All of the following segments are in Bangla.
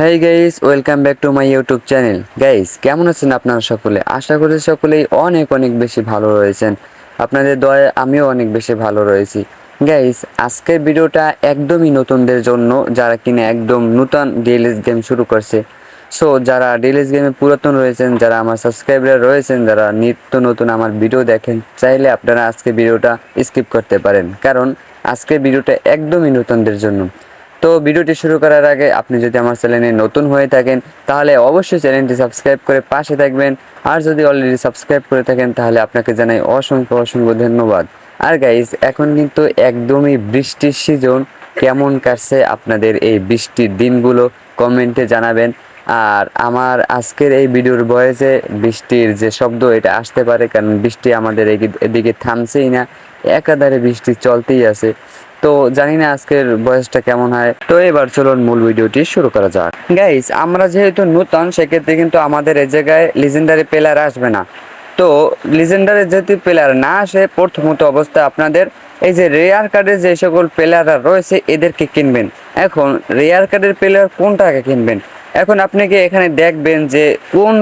Hi guys welcome back to my YouTube channel guys কেমন আছেন আপনারা সকলে? আশা করি সকলেই অনেক অনেক বেশি ভালো রয়েছেন। আপনাদের দয়ে আমিও অনেক বেশি ভালো রয়েছি। গাইস আজকের ভিডিওটা একদমই নতুনদের জন্য, যারা কিনা একদম নতুন ডিএলএস গেম শুরু করছে। সো যারা ডিএলএস গেমে পুরাতন রয়েছেন, যারা আমার সাবস্ক্রাইবার রয়েছেন, যারা নিত্য নতুন আমার ভিডিও দেখেন, চাইলে আপনারা আজকে ভিডিওটা স্কিপ করতে পারেন। কারণ, আজকের ভিডিওটা একদমই নতুনদের জন্য। তো ভিডিওটি শুরু করার আগে আপনি যদি আমার চ্যানেলে নতুন হয়ে থাকেন, তাহলে অবশ্যই চ্যানেলটি সাবস্ক্রাইব করে পাশে থাকবেন। আর যদি অলরেডি সাবস্ক্রাইব করে থাকেন, তাহলে আপনাকে জানাই অসংখ্য অসংখ্য ধন্যবাদ। আর গাইজ এখন কিন্তু একদমই বৃষ্টির সিজন কেমন কাটছে আপনাদের এই বৃষ্টির দিনগুলো কমেন্টে জানাবেন। আর আমার আজকের এই ভিডিওর বয়সে বৃষ্টির যে শব্দ, এটা আসতে পারে, কারণ বৃষ্টি আমাদের এদিকে- থামছেই না। একাধারে বৃষ্টি চলতেই আছে। তো জানি না আজকের বয়সটা কেমন হয়। তো এবার চলুন মূল ভিডিওটি শুরু করা যাক। গাইস আমরা যেহেতু নতুন, সেক্ষেত্রে কিন্তু আমাদের এই জায়গায় লিজেন্ডারি প্লেয়ার আসবে না। তো লিজেন্ডারি যদি প্লেয়ার না আসে, প্রথমত অবস্থা আপনাদের, এই যে রেয়ার কার্ডের যে সকল প্লেয়াররা রয়েছে, এদেরকে কিনবেন। এখন রেয়ার কার্ডের প্লেয়ার কোনটাকে কিনবেন? এখন আপনি কি এখানে দেখবেন যে কোন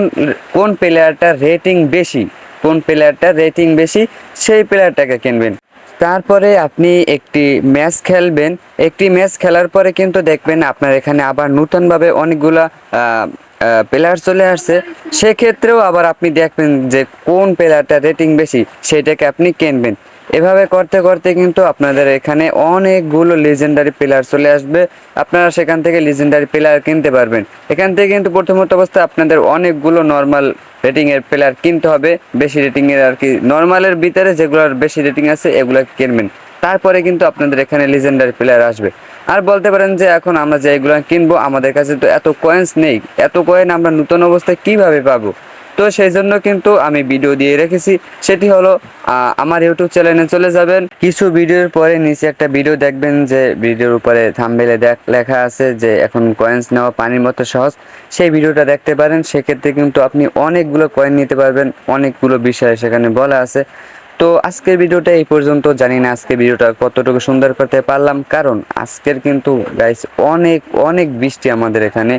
কোন প্লেয়ারটার রেটিং বেশি? কোন প্লেয়ারটার রেটিং বেশি? সেই প্লেয়ারটাকে কিনবেন। তারপরে আপনি একটি ম্যাচ খেলবেন। একটি ম্যাচ খেলার পরে কিন্তু দেখবেন আপনার এখানে আবার নতুনভাবে অনেকগুলা প্লেয়ার চলে আসছে। সেক্ষেত্রেও আবার আপনি দেখবেন যে কোন প্লেয়ারটা রেটিং বেশি, সেটাকে আপনি কিনবেন। এভাবে করতে করতে কিন্তু আপনাদের এখানে অনেকগুলো লিজেন্ডারি প্লেয়ার চলে আসবে। আপনারা সেখান থেকে লিজেন্ডারি প্লেয়ার কিনতে পারবেন। এখান থেকে কিন্তু প্রথমত অবস্থায় আপনাদের অনেকগুলো নর্মাল রেটিং এর প্লেয়ার কিনতে হবে। বেশি রেটিং এর আর কি নর্মালের ভিতরে যেগুলোর বেশি রেটিং আছে, এগুলো কিনবেন। তারপরে কিন্তু আপনাদের এখানে লিজেন্ডারি প্লেয়ার আসবে। আর বলতে পারেন যে এখন আমরা যে এগুলো কিনবো, আমাদের কাছে তো এত কয়েন্স নেই। এত কয়েন আমরা নতুন অবস্থায় কীভাবে পাবো? তো সেই জন্য কিন্তু আমি ভিডিও দিয়ে রেখেছি। সেটি হলো আমার ইউটিউব চ্যানেলে চলে যাবেন। কিছু ভিডিওর পরে নিচে একটা ভিডিও দেখবেন যে ভিডিওর উপরে থামবেলে দেখ, লেখা আছে যে এখন কয়েন্স নেওয়া পানির মতো সহজ। সেই ভিডিওটা দেখতে পারেন। সেক্ষেত্রে কিন্তু আপনি অনেকগুলো কয়েন নিতে পারবেন। অনেকগুলো বিষয় সেখানে বলা আছে। তো আজকের ভিডিওটা এই পর্যন্ত। জানি না আজকের ভিডিওটা কতটুকু সুন্দর করতে পারলাম, কারণ আজকের কিন্তু গাইস অনেক অনেক বৃষ্টি আমাদের এখানে।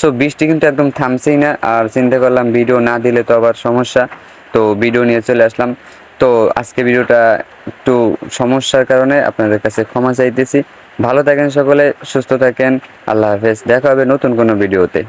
সো বৃষ্টি কিন্তু একদম থামছেই না, আর চিন্তা করলাম ভিডিও না দিলে তো আবার সমস্যা। তো ভিডিও নিয়ে চলে আসলাম। তো আজকে ভিডিওটা একটু সমস্যার কারণে আপনাদের কাছে ক্ষমা চাইতেছি। ভালো থাকেন সকলে, সুস্থ থাকেন, আল্লাহ হাফেজ। দেখা হবে নতুন কোনো ভিডিওতে।